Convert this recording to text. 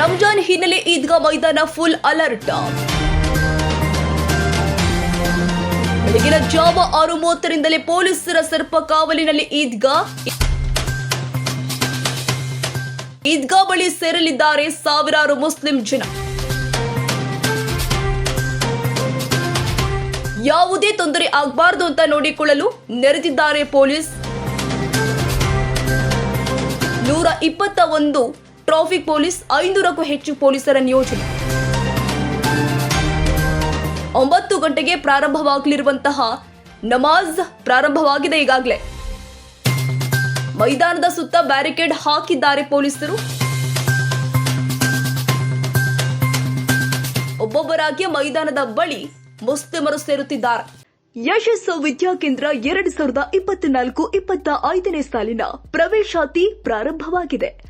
ರಂಜಾನ್ ಹಿನ್ನೆಲೆ ಈದ್ಗಾ ಮೈದಾನ full alert ಬೆಳಗಿನ ಜಾವ ಆರು ಮೂವತ್ತರಿಂದಲೇ ಪೊಲೀಸರ ಸರ್ಪ ಕಾವಲಿನಲ್ಲಿ ಈದ್ಗಾ. ಈದ್ಗಾ ಬಳಿ ಸೇರಲಿದ್ದಾರೆ ಸಾವಿರಾರು ಮುಸ್ಲಿಂ ಜನ. ಯಾವುದೇ ತೊಂದರೆ ಆಗಬಾರದು ಅಂತ ನೋಡಿಕೊಳ್ಳಲು ನೆರೆದಿದ್ದಾರೆ ಪೊಲೀಸ್. ನೂರ ಇಪ್ಪತ್ತ ಒಂದು ಟ್ರಾಫಿಕ್ ಪೊಲೀಸ್ ಐನೂರಕ್ಕೂ ಹೆಚ್ಚು ಪೊಲೀಸರ ನಿಯೋಜನೆ. ಒಂಬತ್ತು ಗಂಟೆಗೆ ಪ್ರಾರಂಭವಾಗಲಿರುವಂತಹ ನಮಾಜ್ ಪ್ರಾರಂಭವಾಗಿದೆ ಈಗಾಗಲೇ. ಮೈದಾನದ ಸುತ್ತ ಬ್ಯಾರಿಕೇಡ್ ಹಾಕಿದ್ದಾರೆ ಪೊಲೀಸರು. ಒಬ್ಬೊಬ್ಬರಾಗಿ ಮೈದಾನದ ಬಳಿ ಮುಸ್ಲಿಮರು ಸೇರುತ್ತಿದ್ದಾರೆ. ಯಶಸ್ಸು ವಿದ್ಯಾಕೇಂದ್ರ ಎರಡು ಸಾವಿರದ ಇಪ್ಪತ್ನಾಲ್ಕು, ಇಪ್ಪತ್ತ ಐದನೇ ಸಾಲಿನ ಪ್ರವೇಶಾತಿ ಪ್ರಾರಂಭವಾಗಿದೆ.